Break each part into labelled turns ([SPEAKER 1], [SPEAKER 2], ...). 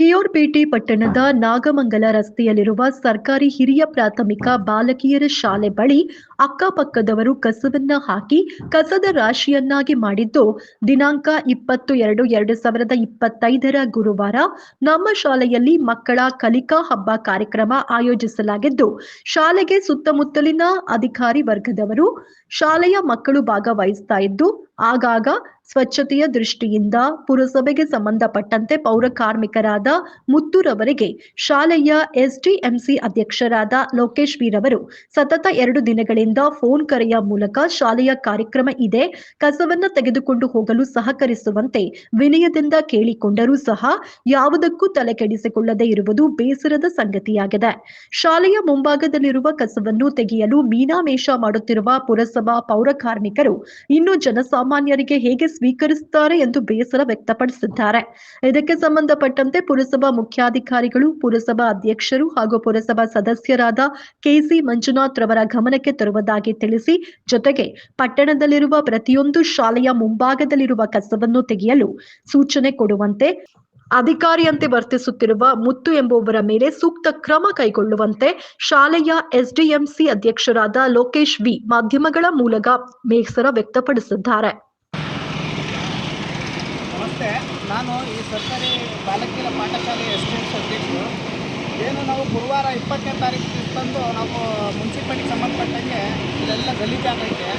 [SPEAKER 1] ಕೆಆರ್ಪೇಟೆ ಪಟ್ಟಣದ ನಾಗಮಂಗಲ ರಸ್ತೆಯಲ್ಲಿರುವ ಸರ್ಕಾರಿ ಹಿರಿಯ ಪ್ರಾಥಮಿಕ ಬಾಲಕಿಯರ ಶಾಲೆ ಬಳಿ ಅಕ್ಕಪಕ್ಕದವರು ಕಸವನ್ನ ಹಾಕಿ ಕಸದ ರಾಶಿಯನ್ನಾಗಿ ಮಾಡಿದ್ದು, ದಿನಾಂಕ ಇಪ್ಪತ್ತು ಎರಡು ಎರಡು ಸಾವಿರದ ಇಪ್ಪತ್ತೈದರ ಗುರುವಾರ ನಮ್ಮ ಶಾಲೆಯಲ್ಲಿ ಮಕ್ಕಳ ಕಲಿಕಾ ಹಬ್ಬ ಕಾರ್ಯಕ್ರಮ ಆಯೋಜಿಸಲಾಗಿದ್ದು, ಶಾಲೆಗೆ ಸುತ್ತಮುತ್ತಲಿನ ಅಧಿಕಾರಿ ವರ್ಗದವರು ಶಾಲೆಯ ಮಕ್ಕಳು ಭಾಗವಹಿಸ್ತಾ ಇದ್ದು ಆಗಾಗ ಸ್ವಚ್ಛತೆಯ ದೃಷ್ಟಿಯಿಂದ ಪುರಸಭೆಗೆ ಸಂಬಂಧಪಟ್ಟಂತೆ ಪೌರ ಕಾರ್ಮಿಕರಾದ ಮುತ್ತೂರವರಿಗೆ ಶಾಲೆಯ ಎಸ್ಡಿಎಂಸಿ ಅಧ್ಯಕ್ಷರಾದ ಲೋಕೇಶ್ ವೀರವರು ಸತತ ಎರಡು ದಿನಗಳಿಂದ ಫೋನ್ ಕರೆಯ ಮೂಲಕ ಶಾಲೆಯ ಕಾರ್ಯಕ್ರಮ ಇದೆ. ಕಸವನ್ನು ತೆಗೆದುಕೊಂಡು ಹೋಗಲು ಸಹಕರಿಸುವಂತೆ ವಿನಯದಿಂದ ಕೇಳಿಕೊಂಡರೂ ಸಹ ಯಾವುದಕ್ಕೂ ತಲೆ ಕೆಡಿಸಿಕೊಳ್ಳದೆ ಇರುವುದು ಬೇಸರದ ಸಂಗತಿಯಾಗಿದೆ. ಶಾಲೆಯ ಮುಂಭಾಗದಲ್ಲಿರುವ ಕಸವನ್ನು ತೆಗೆಯಲು ಮೀನಾಮೇಷ ಮಾಡುತ್ತಿರುವ ಪುರಸಭಾ ಪೌರ ಕಾರ್ಮಿಕರು ಇನ್ನು ಜನಸಾಮಾನ್ಯರಿಗೆ ಹೇಗೆ ಸ್ವೀಕರಿಸುತ್ತಾರೆ ಎಂದು ಬೇಸರ ವ್ಯಕ್ತಪಡಿಸಿದ್ದಾರೆ. ಇದಕ್ಕೆ ಸಂಬಂಧಪಟ್ಟಂತೆ ಪುರಸಭಾ ಮುಖ್ಯಾಧಿಕಾರಿಗಳು, ಪುರಸಭಾ ಅಧ್ಯಕ್ಷರು ಹಾಗೂ ಪುರಸಭಾ ಸದಸ್ಯರಾದ ಕೆಸಿ ಮಂಜುನಾಥ್ ರವರ ಗಮನಕ್ಕೆ ತರುವುದಾಗಿ ತಿಳಿಸಿ, ಜೊತೆಗೆ ಪಟ್ಟಣದಲ್ಲಿರುವ ಪ್ರತಿಯೊಂದು ಶಾಲೆಯ ಮುಂಭಾಗದಲ್ಲಿರುವ ಕಸವನ್ನು ತೆಗೆಯಲು ಸೂಚನೆ ಕೊಡುವಂತೆ ಅಧಿಕಾರಿಯಂತೆ ವರ್ತಿಸುತ್ತಿರುವ ಮುತ್ತು ಎಂಬುವರ ಮೇಲೆ ಸೂಕ್ತ ಕ್ರಮ ಕೈಗೊಳ್ಳುವಂತೆ ಶಾಲೆಯ ಎಸ್ಡಿಎಂಸಿ ಅಧ್ಯಕ್ಷರಾದ ಲೋಕೇಶ್ ವಿ ಮಾಧ್ಯಮಗಳ ಮೂಲಕ ಬೇಸರ ವ್ಯಕ್ತಪಡಿಸಿದ್ದಾರೆ.
[SPEAKER 2] ನಮಸ್ತೆ, ನಾನು ಈ ಸರ್ಕಾರಿ ಬಾಲಕಿಯರ ಪಾಠಶಾಲೆ ಎಸ್ಡಿಎಂಸಿ ಅಧ್ಯಕ್ಷರು. ಏನು ನಾವು ಗುರುವಾರ ಇಪ್ಪತ್ತನೇ ತಾರೀಕು ತಂದು ನಾವು ಮುನ್ಸಿಪಾಲಿಟಿಗೆ ಸಂಬಂಧಪಟ್ಟಂಗೆ ಇದೆಲ್ಲ ಗಲೀಜಾಗೈತೆ.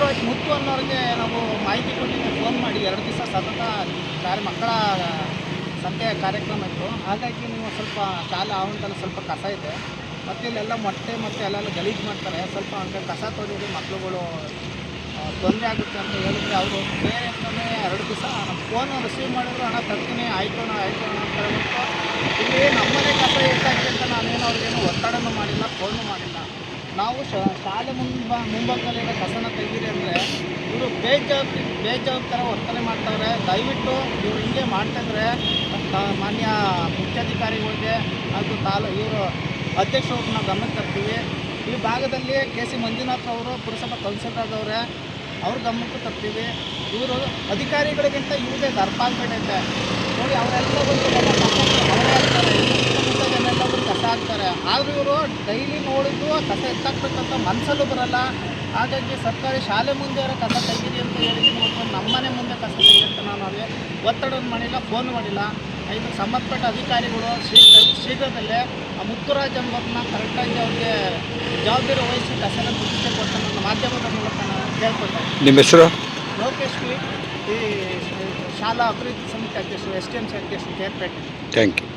[SPEAKER 2] ಮುತ್ತೂರು ಮುತ್ತು ಅನ್ನೋರಿಗೆ ನಾವು ಮಾಹಿತಿ ಕೊಟ್ಟಿದ್ದೆ. ಫೋನ್ ಮಾಡಿ ಎರಡು ದಿವಸ ಸತತ ಕಾರ್ಯ ಮಕ್ಕಳ ಸಂತೆಯ ಕಾರ್ಯಕ್ರಮ ಇತ್ತು. ಹಾಗಾಗಿ ನೀವು ಸ್ವಲ್ಪ ಶಾಲೆ ಆವಂತಲ್ಲಿ ಸ್ವಲ್ಪ ಕಸ ಇದೆ. ಮತ್ತು ಇಲ್ಲೆಲ್ಲ ಮೊಟ್ಟೆ ಮತ್ತು ಅಲ್ಲೆಲ್ಲ ಗಲೀಜು ಮಾಡ್ತಾರೆ. ಸ್ವಲ್ಪ ಹಂಗೆ ಕಸ ತೊಡೀರಿ ಮಕ್ಕಳುಗಳು ತೊಂದರೆ ಆಗುತ್ತೆ ಅಂತ ಹೇಳಿದ್ರೆ ಅವರು ಬೇರೆ ಅಂತಲೇ ಎರಡು ದಿವಸ ಫೋನ್ ರಿಸೀವ್ ಮಾಡಿದ್ರು ಹಣ ತರ್ತೀನಿ, ಆಯಿತು ಆಯಿತು ಅಂತ ಹೇಳ್ಬಿಟ್ಟು ಇಲ್ಲಿ ನಮ್ಮನೆ ಕಸ ಎಷ್ಟಾಗಿದೆ ಅಂತ ನಾನೇನು ಅವ್ರಿಗೇನು ಒತ್ತಡನೂ ಮಾಡಿಲ್ಲ, ಫೋನು ಮಾಡಿಲ್ಲ. ನಾವು ಶಾಲೆ ಮುಂಬ ಮುಂಭಾಗದಲ್ಲಿರೋ ಕಸನ ತೆಗೀರಿ ಅಂದರೆ ಇವರು ಬೇಜವಾಬ್ದಾರಿ ಬೇಜವಾಬ್ದಾರ ವರ್ತನೆ ಮಾಡ್ತಾವ್ರೆ ದಯವಿಟ್ಟು ಇವ್ರು ಹಿಂಗೆ ಮಾಡ್ತಿದ್ರೆ ಮಾನ್ಯ ಮುಖ್ಯಾಧಿಕಾರಿಗಳಿಗೆ ಹಾಗೂ ತಾಲ, ಇವರು ಅಧ್ಯಕ್ಷರು ನಾವು ಗಮನಕ್ಕೆ ತರ್ತೀವಿ. ಈ ಭಾಗದಲ್ಲಿ ಕೆ ಸಿ ಮಂಜುನಾಥ್ ಅವರು ಪುರಸಭಾ ಕೌನ್ಸಿಲರ್ ಆದವ್ರೆ, ಅವ್ರ ಗಮನಕ್ಕೂ ತರ್ತೀವಿ. ಇವರು ಅಧಿಕಾರಿಗಳಿಗಿಂತ ಇವ್ರದೇ ದರ್ಪಾಗ್ಬಿಟ್ಟೈತೆ ನೋಡಿ ಅವರೆಲ್ಲ ಬಂದು ಅವರೇ ಜನೆಲ್ಲ ಬಂದು ಕಸ ಹಾಕ್ತಾರೆ. ಆದರೂ ಇವರು ಡೈಲಿ ನೋಡಿದ್ದು ಕಸ ಎತ್ತಾಕ್ಬೇಕಂತ ಮನಸ್ಸಲ್ಲೂ ಬರಲ್ಲ. ಹಾಗಾಗಿ ಸರ್ಕಾರಿ ಶಾಲೆ ಮುಂದೆ ಇರೋ ಕಸ ತೆಗೀರಿ ಅಂತ ಹೇಳಿದ್ರು ನೋಡ್ಕೊಂಡು ನಮ್ಮನೆ ಮುಂದೆ ಕಸ ತೆಗಿ ಅಂತ ನಾನು ಅವ್ರಿಗೆ ಒತ್ತಡ ಮಾಡಿಲ್ಲ ಫೋನ್ ಮಾಡಿಲ್ಲ. ಇದಕ್ಕೆ ಸಂಬಂಧಪಟ್ಟ ಅಧಿಕಾರಿಗಳು ಶೀಘ್ರ ಶೀಘ್ರದಲ್ಲೇ ಆ ಮುತ್ತುರಾಜ್ ಎಂಬವ್ರನ್ನ ಕರೆಕ್ಟಾಗಿ ಅವ್ರಿಗೆ ಜವಾಬ್ದಾರಿ ವಹಿಸಿ ಕಸನ ಗುರುತಿಸಿ ಕೊಟ್ಟು ನನ್ನ ಮಾಧ್ಯಮದ ಮೂಲಕ ನಾನು ಕೇಳ್ಕೊಳ್ತೇನೆ
[SPEAKER 3] ನಿಮ್ಮ ಹೆಸರು?
[SPEAKER 2] ಈ ಶಾಲಾ ಅಭಿವೃದ್ಧಿ ಸಮಿತಿ ಅಧ್ಯಕ್ಷರು ಎಸ್ ಟಿ ಎಂ ಸಿ ಅಧ್ಯಕ್ಷರು ಕೇರ್ಪೇಟೆ
[SPEAKER 3] ಥ್ಯಾಂಕ್ ಯು